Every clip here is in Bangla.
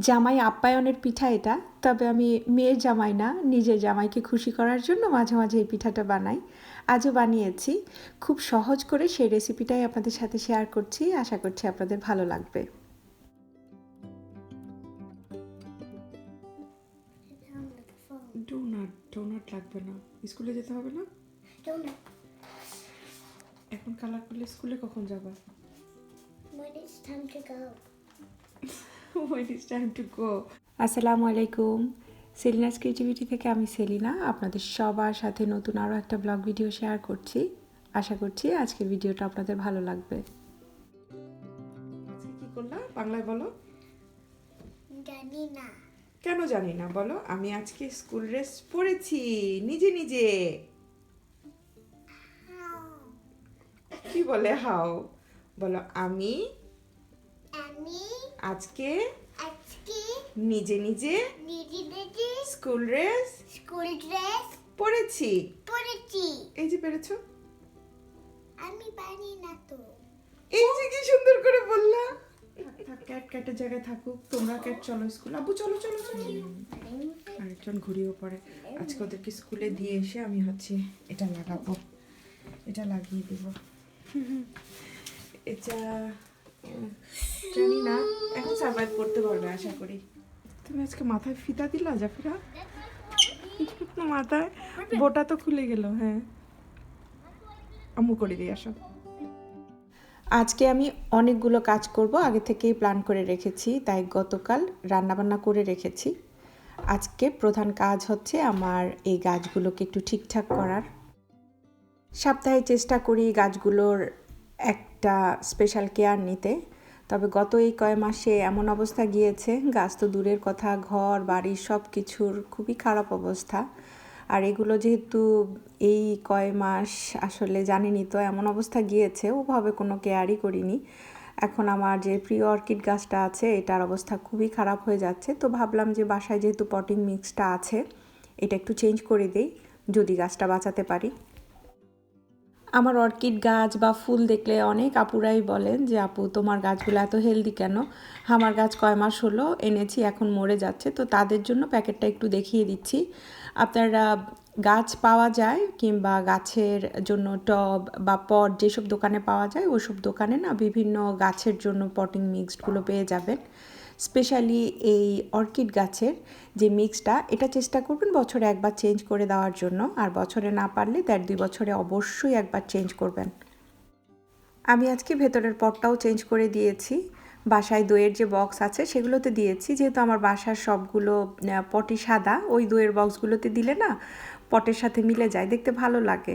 জামাই আপ্যায়নের পিঠা এটা তবে আমি মেয়ের জামাই না নিজের জামাইকে খুশি করার জন্য মাঝে মাঝে এই পিঠাটা বানাই। আজও বানিয়েছি। খুব সহজ করে সেই রেসিপিটাই আপনাদের সাথে শেয়ার করছি। আশা করছি আপনাদের ভালো লাগবে। ডোনাট ডোনাট লাগবে না। স্কুলে যেতে হবে না? এখন কালার করলে স্কুলে কখন যাবা? When it's time to go. when it's time to go. আসসালামু আলাইকুম। সেলিনাস ক্রিয়েটিভিটি থেকে আমি সেলিনা আপনাদের সবার সাথে নতুন আরও একটা ব্লগ ভিডিও শেয়ার করছি। আশা করছি আজকের ভিডিওটা আপনাদের ভালো লাগবে। আজকে কি করলাম বাংলায় বলো। Janina. কেন জানি না? বলো আমি আজকে স্কুল ড্রেস পরেছি নিজে নিজে। কি বলে হাও? বলো আমি আমি আজকে আজকে নিজে নিজে নিজে নিজে স্কুল ড্রেস স্কুল ড্রেস পরেছি। পরেছি। এই যে পেরেছ? আমি পারি না তো। এই যে কি সুন্দর করে বললা। ক্যাট ক্যাটের জায়গায় থাকুক তোমরা ক্যাট চলো স্কুল। আব্বু চলো চলো চলো। আরেকজন ঘুরিয়েও পড়ে। আজকে ওদেরকে স্কুলে দিয়ে এসে আমি হচ্ছে এটা লাগাবো। এটা লাগিয়ে দেবো। এটা জানি না এখন সার্ভাইভ করতে পারবে আশা করি। তুমি আজকে মাথায় ফিতা দিলা জাফিরা? মাথায় বোটা তো খুলে গেল হ্যাঁ। আম্মু করে দিয়ে আসো। আজকে আমি অনেকগুলো কাজ করব আগে থেকেই প্ল্যান করে রেখেছি তাই গতকাল রান্নাবান্না করে রেখেছি। আজকে প্রধান কাজ হচ্ছে আমার এই গাছগুলোকে একটু ঠিকঠাক করার। সপ্তাহে চেষ্টা করি গাছগুলোর একটা স্পেশাল কেয়ার নিতে। তবে গত এই কয় মাসে এমন অবস্থা গিয়েছে, গাছ তো দূরের কথা, ঘর, বাড়ি সব কিছুর খুবই খারাপ অবস্থা। আর এগুলো যেহেতু এই কয় মাস আসলে জানিনি, তো এমন অবস্থা গিয়েছে, ওভাবে কোনো কেয়ারই করিনি। এখন আমার যে প্রিয় অর্কিড গাছটা আছে, এটার অবস্থা খুবই খারাপ হয়ে যাচ্ছে। তো ভাবলাম যে বাসায় যেহেতু পটিং মিক্সটা আছে, এটা একটু চেঞ্জ করে দিই, যদি গাছটা বাঁচাতে পারি। আমার অর্কিড গাছ বা ফুল দেখলে অনেক আপুরাই বলেন যে, আপু, তোমার গাছগুলো এত হেলদি কেন? আমার গাছ কয় মাস হলো, এনেছি, এখন মরে যাচ্ছে। তো তাদের জন্য প্যাকেটটা একটু দেখিয়ে দিচ্ছি। আপনারা গাছ পাওয়া যায় কিংবা গাছের জন্য টব বা পট যেসব দোকানে পাওয়া যায়, ওসব দোকানে না বিভিন্ন গাছের জন্য পটিং মিক্সডগুলো পেয়ে যাবেন। স্পেশালি এই অর্কিড গাছের যে মিক্সটা, এটা চেষ্টা করবেন বছরে একবার চেঞ্জ করে দেওয়ার জন্য। আর বছরে না পারলে দেড় দুই বছরে অবশ্যই একবার চেঞ্জ করবেন। আমি আজকে ভেতরের পটটাও চেঞ্জ করে দিয়েছি। বাসায় দইয়ের যে বক্স আছে সেগুলোতে দিয়েছি। যেহেতু আমার বাসার সবগুলো পটি সাদা, ওই দইয়ের বক্সগুলোতে দিলে না পটের সাথে মিলে যায়। দেখতে ভালো লাগে।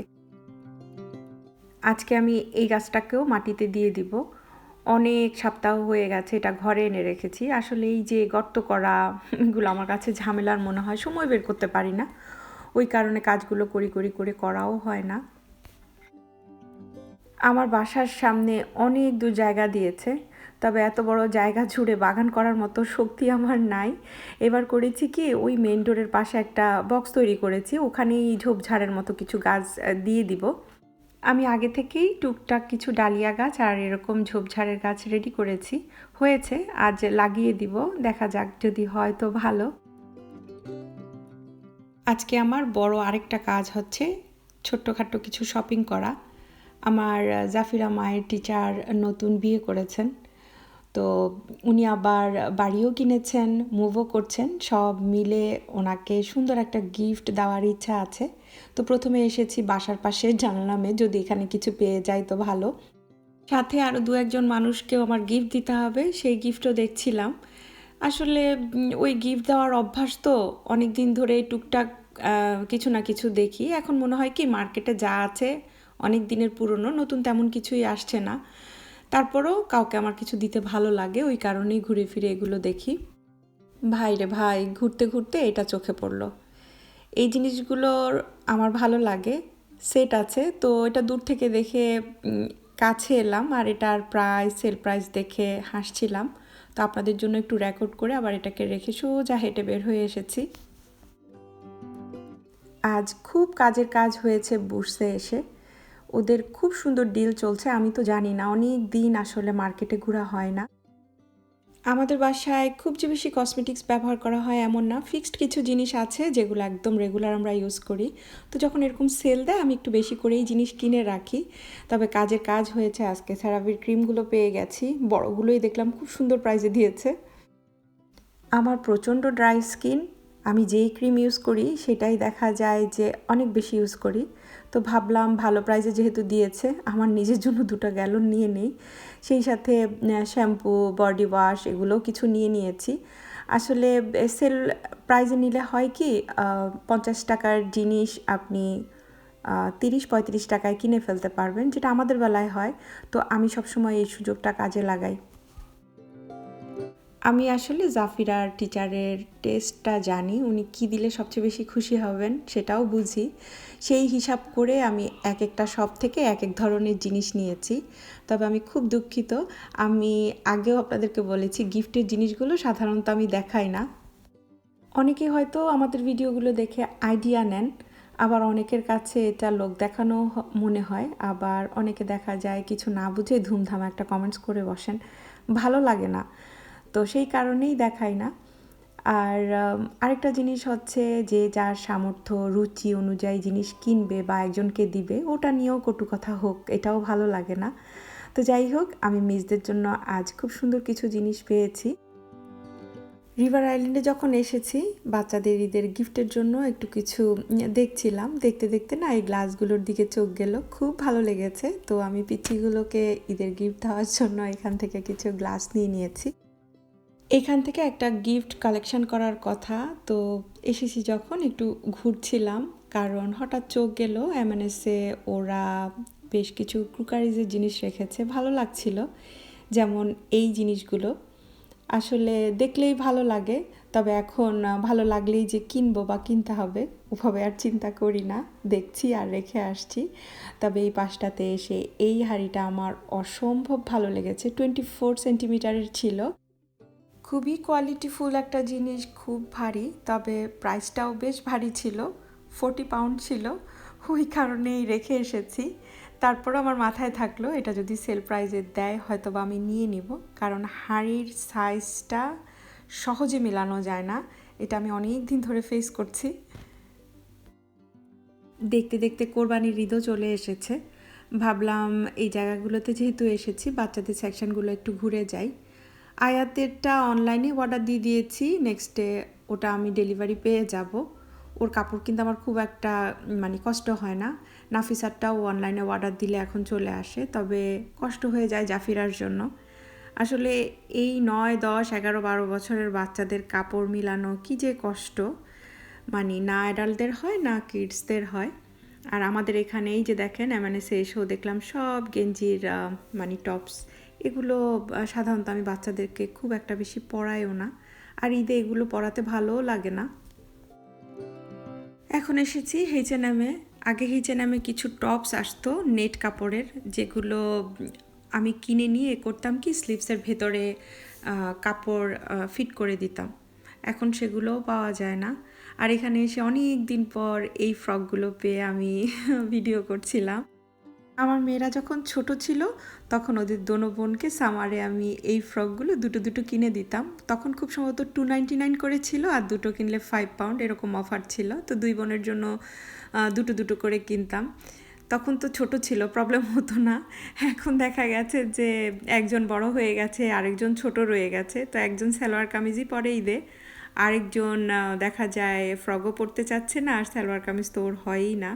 আজকে আমি এই গাছটাকেও মাটিতে দিয়ে দিব। অনেক সপ্তাহ হয়ে গেছে, এটা ঘরে এনে রেখেছি। আসলে এই যে গর্ত করা, এগুলো আমার কাছে ঝামেলার মনে হয়, সময় বের করতে পারি না। ওই কারণে কাজগুলো করি করি, করে করাও হয় না। আমার বাসার সামনে অনেক দূর জায়গা দিয়েছে, তবে এত বড় জায়গা জুড়ে বাগান করার মতো শক্তি আমার নাই। এবার করেছি কি, ওই মেন ডোরের পাশে একটা বক্স তৈরি করেছি, ওখানেই ঝোপঝাড়ের মতো কিছু গাছ দিয়ে দিব। আমি আগে থেকেই টুকটাক কিছু ডালিয়া গাছ আর এরকম ঝোপঝাড়ের গাছ রেডি করেছি। হয়েছে, আজ লাগিয়ে দিব, দেখা যাক যদি হয় তো ভালো। আজকে আমার বড় আরেকটা কাজ হচ্ছে ছোট্টখাট্টো কিছু শপিং করা। আমার জাফিরা মায়ের টিচার নতুন বিয়ে করেছেন। তো উনি আবার বাড়িও কিনেছেন মুভও করছেন, সব মিলে ওনাকে সুন্দর একটা গিফট দেওয়ার ইচ্ছা আছে। তো প্রথমে এসেছি বাসার পাশে জানলামে যদি এখানে কিছু পেয়ে যাই তো ভালো। সাথে আরও দু একজন মানুষকেও আমার গিফট দিতে হবে, সেই গিফটও দেখছিলাম। আসলে ওই গিফট দেওয়ার অভ্যাস তো অনেক দিন ধরে টুকটাক কিছু না কিছু দেখি। এখন মনে হয় কি মার্কেটে যা আছে অনেক দিনের পুরনো, নতুন তেমন কিছুই আসছে না। তারপরেও কাউকে আমার কিছু দিতে ভালো লাগে, ওই কারণেই ঘুরে ফিরে এগুলো দেখি। ভাই রে ভাই, ঘুরতে ঘুরতে এটা চোখে পড়ল। এই জিনিসগুলোর আমার ভালো লাগে, সেট আছে, তো এটা দূর থেকে দেখে কাছে এলাম আর এটার প্রাইস, সেল প্রাইস দেখে হাসছিলাম। তো আপনাদের জন্য একটু রেকর্ড করে আবার এটাকে রেখে সোজা হেঁটে বের হয়ে এসেছি। আজ খুব কাজের কাজ হয়েছে বুসে এসে। ওদের খুব সুন্দর ডিল চলছে, আমি তো জানি না। অনেক দিন আসলে মার্কেটে ঘোরা হয় না। আমাদের বাসায় খুব যে বেশি কসমেটিক্স ব্যবহার করা হয় এমন না। ফিক্সড কিছু জিনিস আছে যেগুলো একদম রেগুলার আমরা ইউজ করি। তো যখন এরকম সেল দেয়, আমি একটু বেশি করেই জিনিস কিনে রাখি। তবে কাজের কাজ হয়েছে আজকে। সেরাভির ক্রিমগুলো পেয়ে গেছি। বড়গুলোই দেখলাম খুব সুন্দর প্রাইজে দিয়েছে। আমার প্রচণ্ড ড্রাই স্কিন আমি যেই ক্রিম ইউজ করি, সেটাই দেখা যায় যে অনেক বেশি ইউজ করি। তো ভাবলাম ভালো প্রাইসে যেহেতু দিয়েছে, আমার নিজের জন্য দুটো গ্যালন নিয়ে নেই। সেই সাথে শ্যাম্পু বডি ওয়াশ এগুলোও কিছু নিয়ে নিয়েছি। আসলে সেল প্রাইজে নিলে হয় কি পঞ্চাশ টাকার জিনিস আপনি তিরিশ, পঁয়ত্রিশ টাকায় কিনে ফেলতে পারবেন, যেটা আমাদের বেলায় হয়। তো আমি সবসময় এই সুযোগটা কাজে লাগাই। আমি আসলে জাফিরার টিচারের টেস্টটা জানি, উনি কি দিলে সবচেয়ে বেশি খুশি হবেন সেটাও বুঝি। সেই হিসাব করে আমি এক একটা শপ থেকে এক এক ধরনের জিনিস নিয়েছি। তবে আমি খুব দুঃখিত। আমি আগেও আপনাদেরকে বলেছি গিফটের জিনিসগুলো সাধারণত আমি দেখাই না। অনেকে হয়তো আমাদের ভিডিওগুলো দেখে আইডিয়া নেন, আবার অনেকের কাছে এটা লোক দেখানো মনে হয়। আবার অনেকে দেখা যায় কিছু না বুঝে ধুমধাম একটা কমেন্টস করে বসেন। ভালো লাগে না। তো সেই কারণেই দেখাই না। আর আরেকটা জিনিস হচ্ছে যে যার সামর্থ্য, রুচি অনুযায়ী জিনিস কিনবে বা একজনকে দিবে, ওটা নিয়েও কটু কথা হোক, এটাও ভালো লাগে না। তো যাই হোক, আমি মিসদের জন্য আজ খুব সুন্দর কিছু জিনিস পেয়েছি। রিভার আইল্যান্ডে যখন এসেছি, বাচ্চাদের ঈদের গিফটের জন্য একটু কিছু দেখছিলাম। দেখতে দেখতে না এই গ্লাসগুলোর দিকে চোখ গেল, খুব ভালো লেগেছে। তো আমি পিচিগুলোকে ঈদের গিফট দেওয়ার জন্য এখান থেকে কিছু গ্লাস নিয়ে নিয়েছি। এখান থেকে একটা গিফট কালেকশন করার কথা। তো এসেছি যখন একটু ঘুরছিলাম, কারণ হঠাৎ চোখ গেল এমএনএসে ওরা বেশ কিছু ক্রুকারিজের জিনিস রেখেছে, ভালো লাগছিল, যেমন এই জিনিসগুলো। আসলে দেখলেই ভালো লাগে, তবে এখন ভালো লাগলেই যে কিনবো বা কিনতে হবে, ওভাবে আর চিন্তা করি না, দেখছি আর রেখে আসছি। তবে এই পাশটাতে এসে এই হাঁড়িটা আমার অসম্ভব ভালো লেগেছে টোয়েন্টি ফোর সেন্টিমিটারের ছিল। খুবই কোয়ালিটিফুল একটা জিনিস, খুব ভারী, তবে প্রাইসটাও বেশ ভারী ছিল ফোর্টি পাউন্ড ছিল, ওই কারণেই রেখে এসেছি। তারপর আমার মাথায় থাকল, এটা যদি সেল প্রাইজে দেয় হয়তো বা আমি নিয়ে নিব, কারণ হাঁড়ির সাইজটা সহজে মেলানো যায় না, এটা আমি অনেক দিন ধরে ফেস করছি। দেখতে দেখতে কোরবানির ঈদও চলে এসেছে। ভাবলাম এই জায়গাগুলোতে যেহেতু এসেছি, বাচ্চাদের সেকশনগুলো একটু ঘুরে যাই। আয়াতেরটা অনলাইনে অর্ডার দিয়ে দিয়েছি নেক্সট ডে ওটা আমি ডেলিভারি পেয়ে যাব। ওর কাপড় কিন্তু আমার খুব একটা মানে কষ্ট হয় না। নাফিসারটাও অনলাইনে অর্ডার দিলে এখন চলে আসে, তবে কষ্ট হয়ে যায় জাফিরার জন্য। আসলে এই নয়, দশ, এগারো, বারো বছরের বাচ্চাদের কাপড় মিলানো কি যে কষ্ট। মানে না অ্যাডাল্টদের হয়, না কিডসদের হয়। আর আমাদের এখানে এই যে দেখেন এমএনএসে এসেও দেখলাম সব গেঞ্জির মানে টপস এগুলো সাধারণত আমি বাচ্চাদেরকে খুব একটা বেশি পরাইও না। আর ঈদে এগুলো পরাতে ভালোও লাগে না। এখন এসেছি হেচে নামে আগে হেচে নামে কিছু টপস আসতো, নেট কাপড়ের, যেগুলো আমি কিনে নিয়ে করতাম কি স্লিভসের ভেতরে কাপড় ফিট করে দিতাম। এখন সেগুলোও পাওয়া যায় না। আর এখানে এসে অনেক দিন পর এই ফ্রকগুলো পেয়ে আমি ভিডিও করছিলাম। আমার মেয়েরা যখন ছোট ছিল, তখন ওদের দোনো বোনকে সামারে আমি এই ফ্রকগুলো দুটো দুটো কিনে দিতাম। তখন খুব সম্ভবত টু নাইনটি নাইন করে ছিল আর দুটো কিনলে ফাইভ পাউন্ড এরকম অফার ছিল। তো দুই বোনের জন্য দুটো দুটো করে কিনতাম। তখন তো ছোট ছিল প্রবলেম হতো না। এখন দেখা গেছে যে একজন বড় হয়ে গেছে, আরেকজন ছোট রয়ে গেছে। তো একজন সালোয়ার কামিজই পরে ঈদে আরেকজন দেখা যায় ফ্রকও পরতে চাচ্ছে না, আর সালোয়ার কামিজ তো ওর হয়ই না।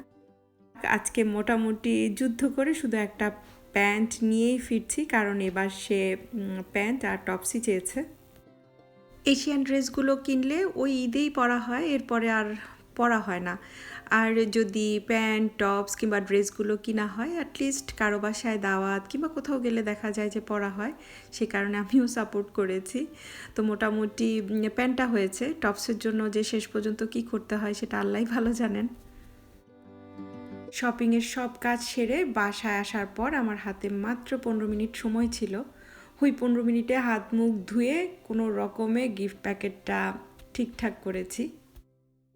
আজকে মোটামুটি যুদ্ধ করে শুধু একটা প্যান্ট নিয়েই ফিরছি, কারণ এবার সে প্যান্ট আর টপসই চেয়েছে। এশিয়ান ড্রেসগুলো কিনলে ওই ঈদেই পরা হয়, এরপরে আর পরা হয় না। আর যদি প্যান্ট, টপস কিংবা ড্রেসগুলো কিনা হয় অ্যাটলিস্ট কারও বাসায় দাওয়াত কিংবা কোথাও গেলে দেখা যায় যে পরা হয়, সে কারণে আমিও সাপোর্ট করেছি। তো মোটামুটি প্যান্টটা হয়েছে। টপসের জন্য যে শেষ পর্যন্ত কি করতে হয় সেটা আল্লাহ ভালো জানেন। শপিংয়ের সব কাজ সেরে বাসায় আসার পর আমার হাতে মাত্র পনেরো মিনিট সময় ছিল। ওই পনেরো মিনিটে হাত মুখ ধুয়ে কোনো রকমে গিফট প্যাকেটটা ঠিকঠাক করেছি।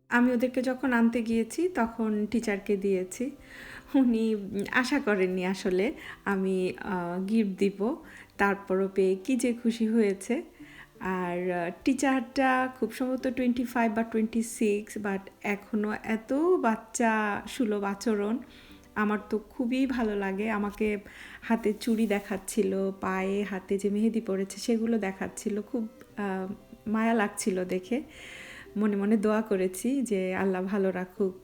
আমি ওদেরকে যখন আনতে গিয়েছি, তখন টিচারকে দিয়েছি। উনি আশা করেননি আসলে আমি গিফট দিব। তারপরও পেয়ে কী যে খুশি হয়েছে। আর টিচারটা খুব সম্ভবত টোয়েন্টি ফাইভ বা টোয়েন্টি সিক্স বাট এখনও এত বাচ্চা সুলভ আচরণ, আমার তো খুবই ভালো লাগে। আমাকে হাতে চুড়ি দেখাচ্ছিল, পায়ে হাতে যে মেহেদি পড়েছে সেগুলো দেখাচ্ছিল, খুব মায়া লাগছিল দেখে। মনে মনে দোয়া করেছি যে আল্লাহ ভালো রাখুক।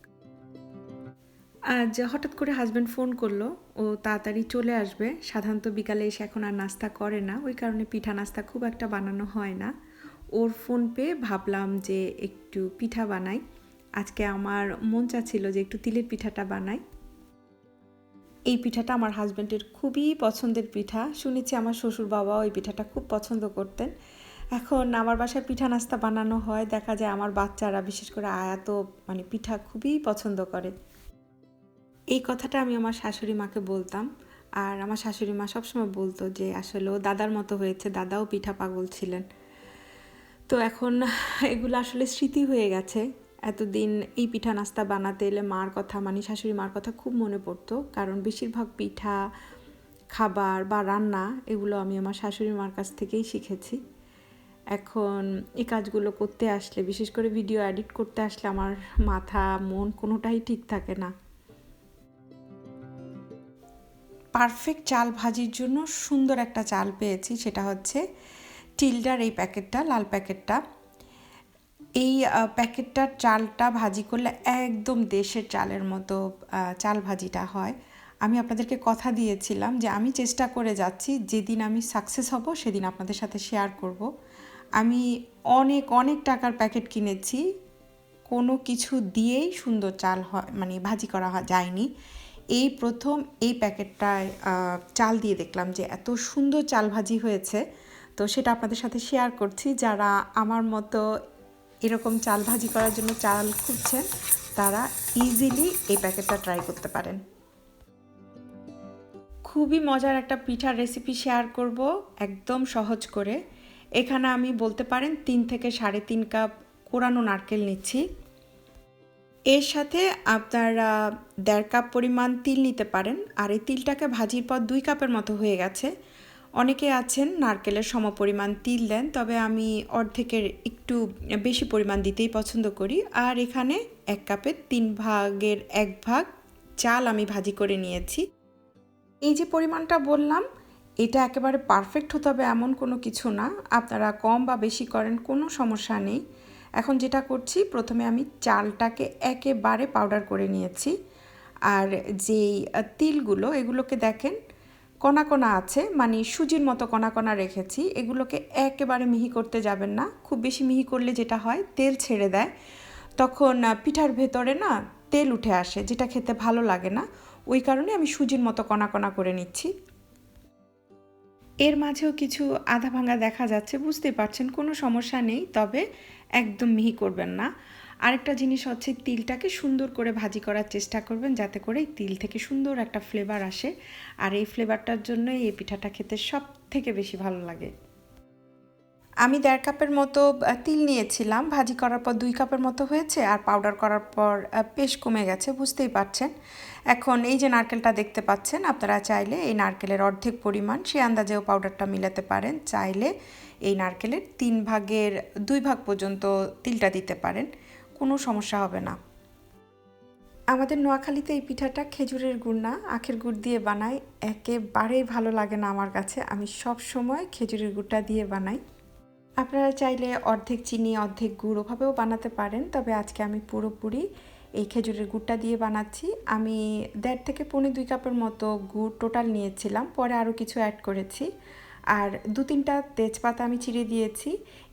আজ হঠাৎ করে হাজব্যান্ড ফোন করল, ও তাড়াতাড়ি চলে আসবে। সাধারণত বিকালে এসে এখন আর নাস্তা করে না, ওই কারণে পিঠা নাস্তা খুব একটা বানানো হয় না। ওর ফোন পেয়ে ভাবলাম যে একটু পিঠা বানাই। আজকে আমার মন চাচ্ছিল যে একটু তিলের পিঠাটা বানাই। এই পিঠাটা আমার হাজব্যান্ডের খুবই পছন্দের পিঠা। শুনেছি আমার শ্বশুর বাবা ওই পিঠাটা খুব পছন্দ করতেন। এখন আমার বাসায় পিঠা নাস্তা বানানো হয়, দেখা যায় আমার বাচ্চারা বিশেষ করে আয়াত মানে পিঠা খুবই পছন্দ করে। এই কথাটা আমি আমার শাশুড়ি মাকে বলতাম। আর আমার শাশুড়ি মা সবসময় বলতো যে, আসলে ও দাদার মতো হয়েছে, দাদাও পিঠা পাগল ছিলেন। তো এখন এগুলো আসলে স্মৃতি হয়ে গেছে। এতদিন এই পিঠা নাস্তা বানাতে এলে মার কথা মানে শাশুড়ি মার কথা খুব মনে পড়তো। কারণ বেশিরভাগ পিঠা, খাবার বা রান্না এগুলো আমি আমার শাশুড়ি মার কাছ থেকেই শিখেছি। এখন এই কাজগুলো করতে আসলে, বিশেষ করে ভিডিও এডিট করতে আসলে আমার মাথা, মন কোনোটাই ঠিক থাকে না। পারফেক্ট চাল ভাজির জন্য সুন্দর একটা চাল পেয়েছি, সেটা হচ্ছে টিলডার এই প্যাকেটটা, লাল প্যাকেটটা। এই প্যাকেটটার চালটা ভাজি করলে একদম দেশের চালের মতো চাল ভাজিটা হয়। আমি আপনাদেরকে কথা দিয়েছিলাম যে আমি চেষ্টা করে যাচ্ছি, যেদিন আমি সাকসেস হব সেদিন আপনাদের সাথে শেয়ার করব। আমি অনেক অনেক টাকার প্যাকেট কিনেছি, কোনো কিছু দিয়েই সুন্দর চাল হয় মানে ভাজি করা যায়নি। এই প্রথম এই প্যাকেটটায় চাল দিয়ে দেখলাম যে এত সুন্দর চাল ভাজি হয়েছে। তো সেটা আপনাদের সাথে শেয়ার করছি। যারা আমার মতো এরকম চাল ভাজি করার জন্য চাল খুঁজছেন, তারা ইজিলি এই প্যাকেটটা ট্রাই করতে পারেন। খুবই মজার একটা পিঠার রেসিপি শেয়ার করব, একদম সহজ করে। এখানে আমি বলতে পারেন তিন থেকে সাড়ে তিন কাপ কোরানো নারকেল নিচ্ছি। এর সাথে আপনারা দেড় কাপ পরিমাণ তিল নিতে পারেন। আর এই তিলটাকে ভাজির পর দুই কাপের মতো হয়ে গেছে। অনেকে আছেন নারকেলের সমপরিমাণ তিল দেন, তবে আমি অর্ধেকের একটু বেশি পরিমাণ দিতেই পছন্দ করি। আর এখানে এক কাপের তিন ভাগের এক ভাগ চাল আমি ভাজি করে নিয়েছি। এই যে পরিমাণটা বললাম, এটা একেবারে পারফেক্ট হতে হবে এমন কোনো কিছু না। আপনারা কম বা বেশি করেন কোনো সমস্যা নেই। এখন যেটা করছি, প্রথমে আমি চালটাকে একেবারে পাউডার করে নিয়েছি। আর যেই তিলগুলো, এগুলোকে দেখেন কণা কণা আছে মানে সুজির মতো কণা কণা রেখেছি। এগুলোকে একেবারে মিহি করতে যাবেন না। খুব বেশি মিহি করলে যেটা হয়, তেল ছেড়ে দেয়। তখন পিঠার ভেতরে না তেল উঠে আসে, যেটা খেতে ভালো লাগে না। ওই কারণে আমি সুজির মতো কণা কণা করে নিচ্ছি। এর মাঝেও কিছু আধা ভাঙা দেখা যাচ্ছে বুঝতে পারছেন, কোনো সমস্যা নেই, তবে একদম মিহি করবেন না। আরেকটা জিনিস হচ্ছে, তিলটাকে সুন্দর করে ভাজি করার চেষ্টা করবেন, যাতে করে তিল থেকে সুন্দর একটা ফ্লেভার আসে। আর এই ফ্লেভারটার জন্যই এই পিঠাটা খেতে সব থেকে বেশি ভালো লাগে। আমি দেড় কাপের মতো তিল নিয়েছিলাম, ভাজি করার পর দুই কাপের মতো হয়েছে, আর পাউডার করার পর বেশ কমে গেছে, বুঝতেই পারছেন। এখন এই যে নারকেলটা দেখতে পাচ্ছেন, আপনারা চাইলে এই নারকেলের অর্ধেক পরিমাণ সে আন্দাজেও পাউডারটা মিলাতে পারেন। চাইলে এই নারকেলের তিন ভাগের দুই ভাগ পর্যন্ত তিলটা দিতে পারেন, কোনো সমস্যা হবে না। আমাদের নোয়াখালীতে এই পিঠাটা খেজুরের গুড় না, আখের গুড় দিয়ে বানাই, একেবারেই ভালো লাগে না আমার কাছে। আমি সব সময় খেজুরের গুড়টা দিয়ে বানাই। আপনারা চাইলে অর্ধেক চিনি, অর্ধেক গুড় ওভাবেও বানাতে পারেন, তবে আজকে আমি পুরোপুরি এই খেজুরের গুড়টা দিয়ে বানাচ্ছি। আমি দেড় থেকে পৌনে দুই কাপের মতো গুড় টোটাল নিয়েছিলাম, পরে আরও কিছু অ্যাড করেছি। আর দু তিনটা তেজপাতা আমি চিড়ে দিয়েছি।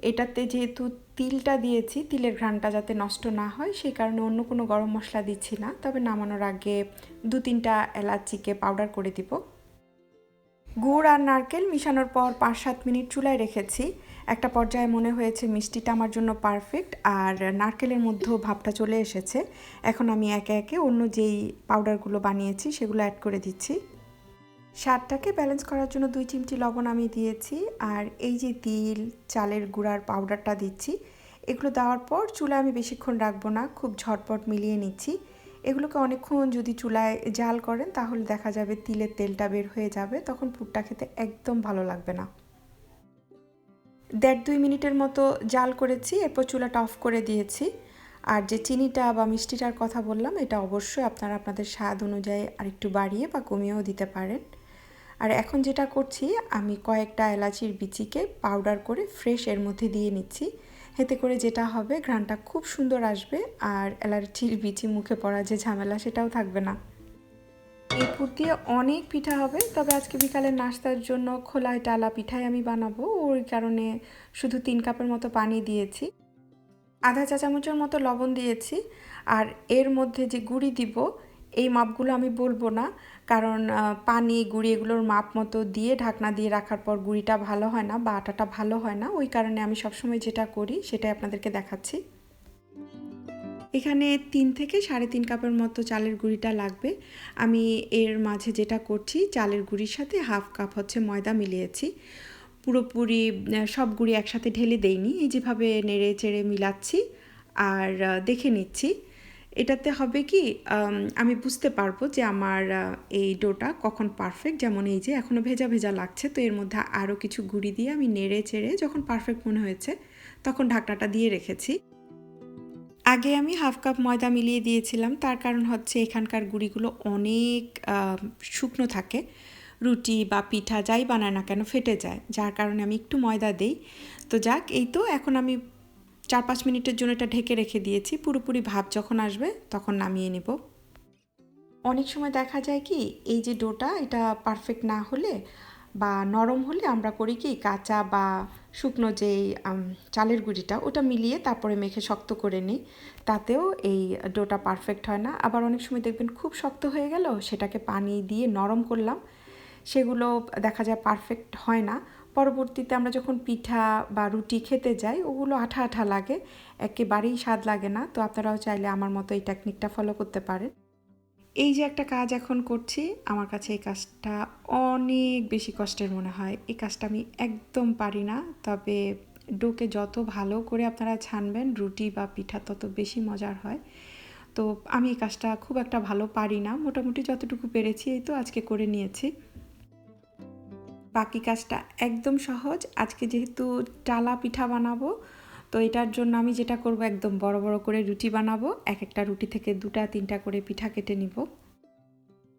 এটাতে যেহেতু তিলটা দিয়েছি, তিলের ঘ্রাণটা যাতে নষ্ট না হয়, সেই কারণে অন্য কোনো গরম মশলা দিচ্ছি না। তবে নামানোর আগে দু তিনটা এলাচিকে পাউডার করে দিব। গুড় আর নারকেল মিশানোর পর পাঁচ সাত মিনিট চুলায় রেখেছি। একটা পর্যায়ে মনে হয়েছে মিষ্টিটা আমার জন্য পারফেক্ট আর নারকেলের মধ্যেও ভাবটা চলে এসেছে। এখন আমি একে একে অন্য যেই পাউডারগুলো বানিয়েছি সেগুলো অ্যাড করে দিচ্ছি। স্বাদটাকে ব্যালেন্স করার জন্য দুই চিমটি লবণ আমি দিয়েছি আর এই যে তিল, চালের গুঁড়ার পাউডারটা দিচ্ছি, এগুলো দেওয়ার পর চুলায় আমি বেশিক্ষণ রাখব না, খুব ঝটপট মিলিয়ে নিচ্ছি। এগুলোকে অনেকক্ষণ যদি চুলায় জাল করেন তাহলে দেখা যাবে তিলের তেলটা বের হয়ে যাবে, তখন পুরটা খেতে একদম ভালো লাগবে না। দেড় দুই মিনিটের মতো জাল করেছি, এরপর চুলাটা অফ করে দিয়েছি। আর যে চিনিটা বা মিষ্টিটার কথা বললাম, এটা অবশ্যই আপনারা আপনাদের স্বাদ অনুযায়ী আরেকটু বাড়িয়ে বা কমিয়েও দিতে পারেন। আর এখন যেটা করছি, আমি কয়েকটা এলাচির বিচিকে পাউডার করে ফ্রেশ এর মধ্যে দিয়ে নিচ্ছি। এতে করে যেটা হবে, ঘ্রাণটা খুব সুন্দর আসবে, আর এলাচির বিচি মুখে পড়া যে ঝামেলা, সেটাও থাকবে না। এই পুর দিয়ে অনেক পিঠা হবে। তবে আজকে বিকালের নাস্তার জন্য খোলায় টালা পিঠাই আমি বানাবো। ওই কারণে শুধু তিন কাপের মতো পানি দিয়েছি। আধা চা চামচের মতো লবণ দিয়েছি। আর এর মধ্যে যে গুড়ি দিব, এই মাপগুলো আমি বলব না। কারণ পানি, গুড়ি এগুলোর মাপ মতো দিয়ে ঢাকনা দিয়ে রাখার পর গুড়িটা ভালো হয় না বা আটাটা ভালো হয় না। ওই কারণে আমি সবসময় যেটা করি সেটাই আপনাদেরকে দেখাচ্ছি। এখানে তিন থেকে সাড়ে তিন কাপের মতো চালের গুঁড়িটা লাগবে। আমি এর মাঝে যেটা করছি, চালের গুঁড়ির সাথে হাফ কাপ হচ্ছে ময়দা মিলিয়েছি। পুরোপুরি সব গুঁড়ি একসাথে ঢেলে দেইনি, এই যেভাবে নেড়ে চেড়ে মিলাচ্ছি আর দেখে নিচ্ছি। এটাতে হবে কি, আমি বুঝতে পারব যে আমার এই ডোটা কখন পারফেক্ট যেমন এই যে এখনও ভেজা ভেজা লাগছে, তো এর মধ্যে আরও কিছু গুঁড়ি দিয়ে আমি নেড়ে চেড়ে যখন পারফেক্ট মনে হয়েছে, তখন ঢাকনাটা দিয়ে রেখেছি। আগে আমি হাফ কাপ ময়দা মিলিয়ে দিয়েছিলাম। তার কারণ হচ্ছে এখানকার গুঁড়িগুলো অনেক শুকনো থাকে। রুটি বা পিঠা যাই বানায় না কেন ফেটে যায়। যার কারণে আমি একটু ময়দা দেই। তো যাক, এই তো এখন আমি চার পাঁচ মিনিটের জন্য এটা ঢেকে রেখে দিয়েছি। পুরোপুরি ভাব যখন আসবে তখন নামিয়ে নেব। অনেক সময় দেখা যায় কি, এই যে ডোটা এটা পারফেক্ট না হলে বা নরম হলে আমরা করি কি, কাঁচা বা শুকনো যেই চালের গুঁড়িটা, ওটা মিলিয়ে তারপরে মেখে শক্ত করে নিই। তাতেও এই ডোটা পারফেক্ট হয় না। আবার অনেক সময় দেখবেন খুব শক্ত হয়ে গেল, সেটাকে পানি দিয়ে নরম করলাম। সেগুলো দেখা যায় পারফেক্ট হয় না। পরবর্তীতে আমরা যখন পিঠা বা রুটি খেতে যাই, ওগুলো আঠা আঠা লাগে। একেবারেই স্বাদ লাগে না। তো আপনারাও চাইলে আমার মতো এই টেকনিকটা ফলো করতে পারেন। এই যে একটা কাজ এখন করছি, আমার কাছে এই কাজটা অনেক বেশি কষ্টের মনে হয়। এই কাজটা আমি একদম পারি না। তবে ডোকে যত ভালো করে আপনারা ছানবেন, রুটি বা পিঠা তত বেশি মজার হয়। তো আমি এই কাজটা খুব একটা ভালো পারি না। মোটামুটি যতটুকু পেরেছি এই তো আজকে করে নিয়েছি। বাকি কাজটা একদম সহজ। আজকে যেহেতু টালা পিঠা বানাবো তো এটার জন্য আমি যেটা করব, একদম বড় বড় করে রুটি বানাবো। এক একটা রুটি থেকে দুটা, তিনটা করে পিঠা কেটে নিব।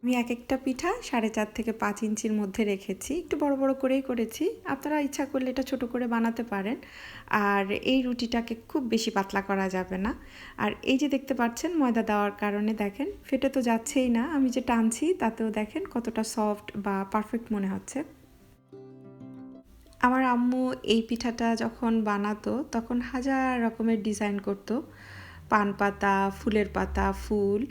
আমি এক একটা পিঠা সাড়ে চার থেকে পাঁচ ইঞ্চির মধ্যে রেখেছি। একটু বড় বড় করেই করেছি। আপনারা ইচ্ছা করলে এটা ছোট করে বানাতে পারেন। আর এই রুটিটাকে খুব বেশি পাতলা করা যাবে না। আর এই যে দেখতে পাচ্ছেন, ময়দা দেওয়ার কারণে দেখেন, ফেটে তো যাচ্ছেই না। আমি যে টানছি, তাতেও দেখেন কতটা সফট বা পারফেক্ট মনে হচ্ছে। আমার আম্মু এই পিঠাটা যখন বানাতো, তখন হাজার রকমের ডিজাইন করতো। পান পাতা, ফুলের পাতা, ফুল,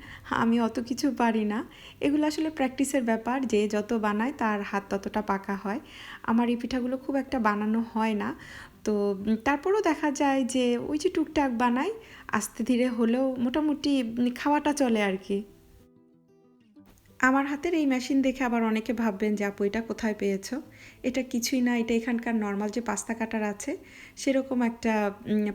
আমি অত কিছু পারি না। এগুলো আসলে প্র্যাকটিসের ব্যাপার, যে যত বানায় তার হাত ততটা পাকা হয়। আমার এই পিঠাগুলো খুব একটা বানানো হয় না। তো তারপরেও দেখা যায় যে ওই যে টুকটাক বানাই, আস্তে ধীরে হলেও মোটামুটি খাওয়াটা চলে আর কি। আমার হাতের এই মেশিন দেখে আবার অনেকে ভাববেন যে, আপু, এটা কোথায় পেয়েছ? এটা কিছুই না, এটা এখানকার নর্মাল যে পাস্তা কাটার আছে, সেরকম একটা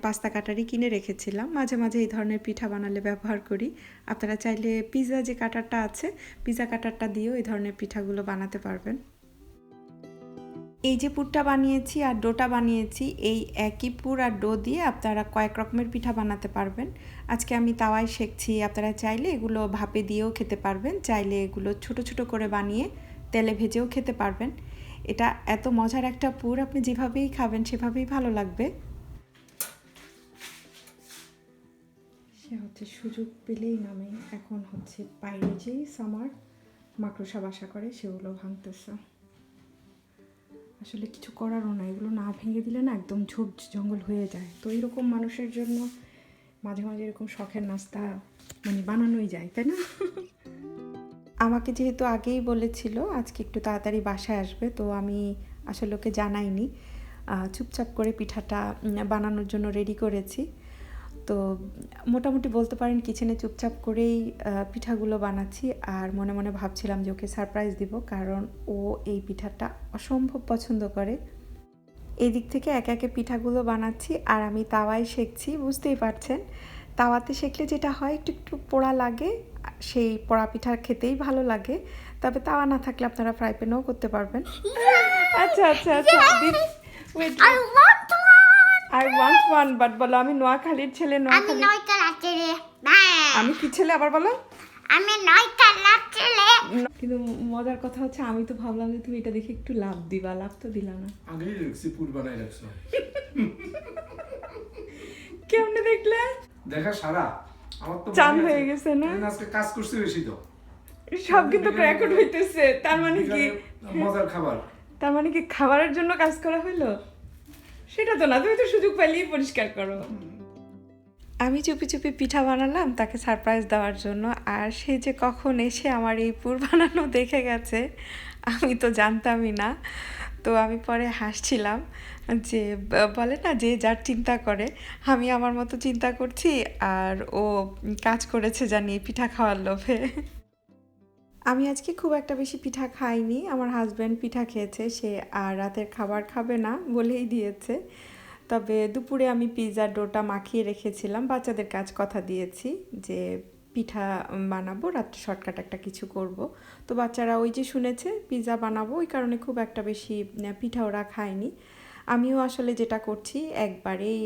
পাস্তা কাটারই কিনে রেখেছিলাম। মাঝে মাঝে এই ধরনের পিঠা বানালে ব্যবহার করি। আপনারা চাইলে পিৎজা যে কাটারটা আছে পিৎজা কাটারটা দিয়েও এই ধরনের পিঠাগুলো বানাতে পারবেন। এই যে পুরটা বানিয়েছি আর ডোটা বানিয়েছি, এই একই পুর আর ডো দিয়ে আপনারা কয়েক রকমের পিঠা বানাতে পারবেন। আজকে আমি তাওয়ায় শেখছি, আপনারা চাইলে এগুলো ভাপে দিয়েও খেতে পারবেন, চাইলে এগুলো ছোট ছোট করে বানিয়ে তেলে ভেজেও খেতে পারবেন। এটা এত মজার একটা পুর, আপনি যেভাবেই খাবেন সেভাবেই ভালো লাগবে। সে হচ্ছে সুযোগ পেলেই নামে, এখন হচ্ছে বাইরে যেই সামার, মাকড়সা বাসা করে, সেগুলো ভাঙতেছে। আসলে কিছু করারও না, এগুলো না ভেঙে দিলে না একদম ঝোপ জঙ্গল হয়ে যায়। তো এরকম মানুষের জন্য মাঝে মাঝে এরকম শখের নাস্তা মানে বানানোই যায়, তাই না? আমাকে যেহেতু আগেই বলেছিল আজকে একটু তাড়াতাড়ি বাসায় আসবে, তো আমি আসলে ওকে জানাইনি। চুপচাপ করে পিঠাটা বানানোর জন্য রেডি করেছি। তো মোটামুটি বলতে পারেন কিচেনে চুপচাপ করেই পিঠাগুলো বানাচ্ছি। আর মনে মনে ভাবছিলাম যে ওকে সারপ্রাইজ দিব কারণ ও এই পিঠাটা অসম্ভব পছন্দ করে। এই দিক থেকে একে একে পিঠাগুলো বানাচ্ছি আর আমি তাওয়ায় শেখছি বুঝতেই পারছেন। তাওয়াতে শেখলে যেটা হয় একটু একটু পোড়া লাগে সেই পোড়া পিঠা খেতেই ভালো লাগে। তবে তাওয়া না থাকলে আপনারা ফ্রাই প্যানেও করতে পারবেন। আচ্ছা আচ্ছা আচ্ছা আই ওয়ান্ট ওয়ান বাট বলো আমি নোয়াখালীর ছেলে আমি নোয়াখালী। নয়টা ছেলে হ্যাঁ আমি কি ছেলে আবার বলো? আমি নয়টা ছেলে। কিন্তু মজার কথা হচ্ছে আমি তো ভাবলাম যে তুমি এটা দেখে একটু লাভ দিবা লাভ তো দিলা না। আগেই রাখছি পুর বানাই রাখছো। কেমনে দেখলে? দেখা সারা। আমার তো চান মনে হয়ে গেছে না? আমি আজকে কাজ করছি বেশি তো। সব কিন্তু ক্র্যাকড হইতেছে তার মানে কি? মজার খাবার। তার মানে কি খাবারের জন্য কাজ করা হলো সেটা তো না, তুমি তো সুযোগ পাইলেই পরিষ্কার করো। আমি চুপি চুপি পিঠা বানালাম, তাকে সারপ্রাইজ দেওয়ার জন্য। আর সে যে কখন এসে আমার এই পুর বানানো দেখে গেছে, আমি তো জানতামই না। তো আমি পরে হাসছিলাম যে বলে না যে যার চিন্তা করে, আমি আমার মতো চিন্তা করছি আর ও কাজ করেছে জানি পিঠা খাওয়ার লোভে। আমি আজকে খুব একটা বেশি পিঠা খাইনি। আমার হাজব্যান্ড পিঠা খেয়েছে, সে আর রাতের খাবার খাবে না বলেই দিয়েছে। তবে দুপুরে আমি পিৎজার ডোটা মাখিয়ে রেখেছিলাম, বাচ্চাদের কাজ কথা দিয়েছি যে পিঠা বানাবো, রাত্রে শর্টকাট একটা কিছু করব। তো বাচ্চারা ওই যে শুনেছে পিৎজা বানাবো, ওই কারণে খুব একটা বেশি পিঠা ওরা খায়নি। আমিও আসলে যেটা করছি, একবারেই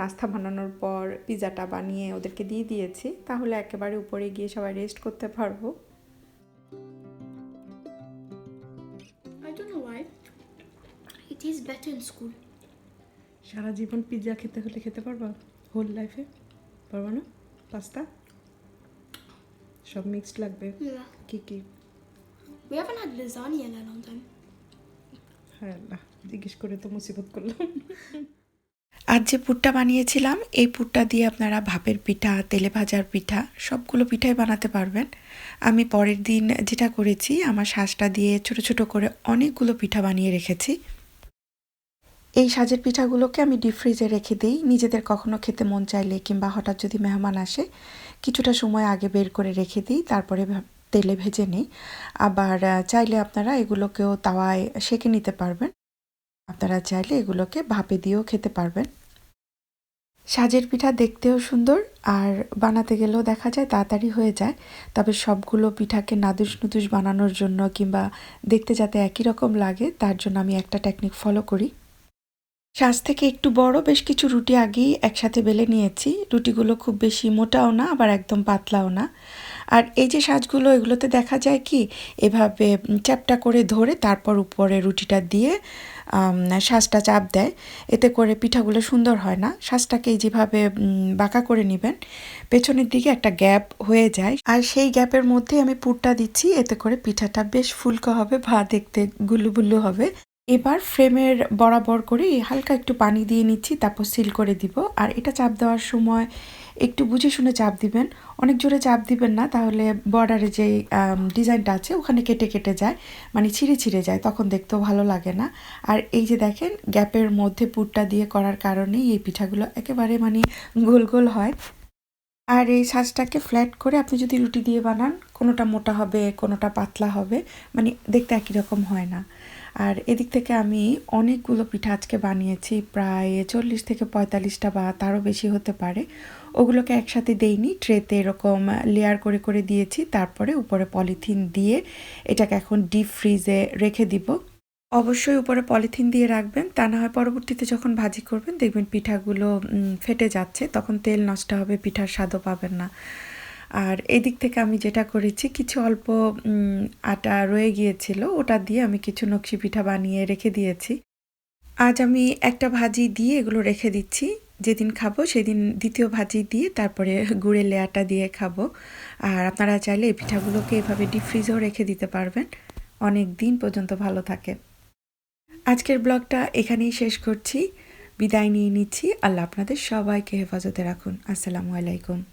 নাস্তা বানানোর পর পিৎজাটা বানিয়ে ওদেরকে দিয়ে দিয়েছি। তাহলে একেবারে উপরে গিয়ে সবাই রেস্ট করতে পারব। Is better in school. সারা জীবন পিৎজা খেতে হলে খেতে পারবা? হোল লাইফে পারবা না? পাস্তা সব মিক্সড লাগবে? Yeah. কি কি? We haven't had lasagna in a long time. হ্যাঁ আল্লাহ জিজ্ঞেস করে তো মুসিবত করলাম। আজ যে পুরটা বানিয়েছিলাম এই পুরটা দিয়ে আপনারা ভাপের পিঠা তেলে ভাজার পিঠা সবগুলো পিঠাই বানাতে পারবেন। আমি পরের দিন যেটা করেছি আমার শ্বাসটা দিয়ে ছোট ছোট করে অনেকগুলো পিঠা বানিয়ে রেখেছি। এই সাজের পিঠাগুলোকে আমি ডিপ ফ্রিজে রেখে দিই। নিজেদের কখনো খেতে মন চাইলে কিংবা হঠাৎ যদি মেহমান আসে, কিছুটা সময় আগে বের করে রেখে দিই, তারপরে তেলে ভেজে নিই। আবার চাইলে আপনারা এগুলোকেও তাওয়ায় সেঁকে নিতে পারবেন। আপনারা চাইলে এগুলোকে ভাপে দিয়েও খেতে পারবেন। সাজের পিঠা দেখতেও সুন্দর আর বানাতে গেলেও দেখা যায় তাড়াতাড়ি হয়ে যায়। তবে সবগুলো পিঠাকে নাদুস নুদুস বানানোর জন্য কিংবা দেখতে যাতে একই রকম লাগে, তার জন্য আমি একটা টেকনিক ফলো করি। সাজ থেকে একটু বড়, বেশ কিছু রুটি আগেই একসাথে বেলে নিয়েছি। রুটিগুলো খুব বেশি মোটাও না, আবার একদম পাতলাও না। আর এই যে সাজগুলো, এগুলোতে দেখা যায় কি, এভাবে চ্যাপটা করে ধরে তারপর উপরে রুটিটা দিয়ে সাজটা চাপ দেয়। এতে করে পিঠাগুলো সুন্দর হয় না। এই যেভাবে বাঁকা করে নেবেন, পেছনের দিকে একটা গ্যাপ হয়ে যায়। আর সেই গ্যাপের মধ্যে আমি পুরটা দিচ্ছি, এতে করে পিঠাটা বেশ ফুলকো হবে ভা দেখতে গুল্লু হবে। এবার ফ্রেমের বরাবর করে হালকা একটু পানি দিয়ে নিচ্ছি, তারপর সিল করে দিব। আর এটা চাপ দেওয়ার সময় একটু বুঝে শুনে চাপ দিবেন। অনেক জোরে চাপ দিবেন না, তাহলে বর্ডারে যে ডিজাইনটা আছে, ওখানে কেটে কেটে যায় মানে ছিঁড়ে ছিঁড়ে যায়, তখন দেখতেও ভালো লাগে না। আর এই যে দেখেন, গ্যাপের মধ্যে পুরটা দিয়ে করার কারণেই এই পিঠাগুলো একেবারে মানে গোল গোল হয়। আর এই সাজটাকে ফ্ল্যাট করে আপনি যদি রুটি দিয়ে বানান, কোনোটা মোটা হবে, কোনোটা পাতলা হবে মানে দেখতে একই রকম হয় না। আর এদিক থেকে আমি অনেকগুলো পিঠা আজকে বানিয়েছি, প্রায় চল্লিশ থেকে পঁয়তাল্লিশটা বা তারও বেশি হতে পারে। ওগুলোকে একসাথে দেইনি, ট্রেতে এরকম লেয়ার করে করে দিয়েছি, তারপরে উপরে পলিথিন দিয়ে এটাকে এখন ডিপ ফ্রিজে রেখে দিব। অবশ্যই উপরে পলিথিন দিয়ে রাখবেন, তা না হয় পরবর্তীতে যখন ভাজি করবেন দেখবেন পিঠাগুলো ফেটে যাচ্ছে, তখন তেল নষ্ট হবে, পিঠার স্বাদও পাবেন না। আর এদিক থেকে আমি যেটা করেছি, কিছু অল্প আটা রয়ে গিয়েছিল, ওটা দিয়ে আমি কিছু নকশি পিঠা বানিয়ে রেখে দিয়েছি। আজ আমি একটা ভাজি দিয়ে এগুলো রেখে দিচ্ছি। যেদিন খাব সেদিন দ্বিতীয় ভাজি দিয়ে তারপরে গুড়ের লেয়ারটা দিয়ে খাব। আর আপনারা চাইলে এই পিঠাগুলোকে এভাবে ডিপ ফ্রিজেও রেখে দিতে পারবেন। অনেক দিন পর্যন্ত ভালো থাকে। আজকের ব্লগটা এখানেই শেষ করছি। বিদায় নিয়ে নিচ্ছি। আল্লাহ আপনাদের সবাইকে হেফাজতে রাখুন। আসসালামু আলাইকুম।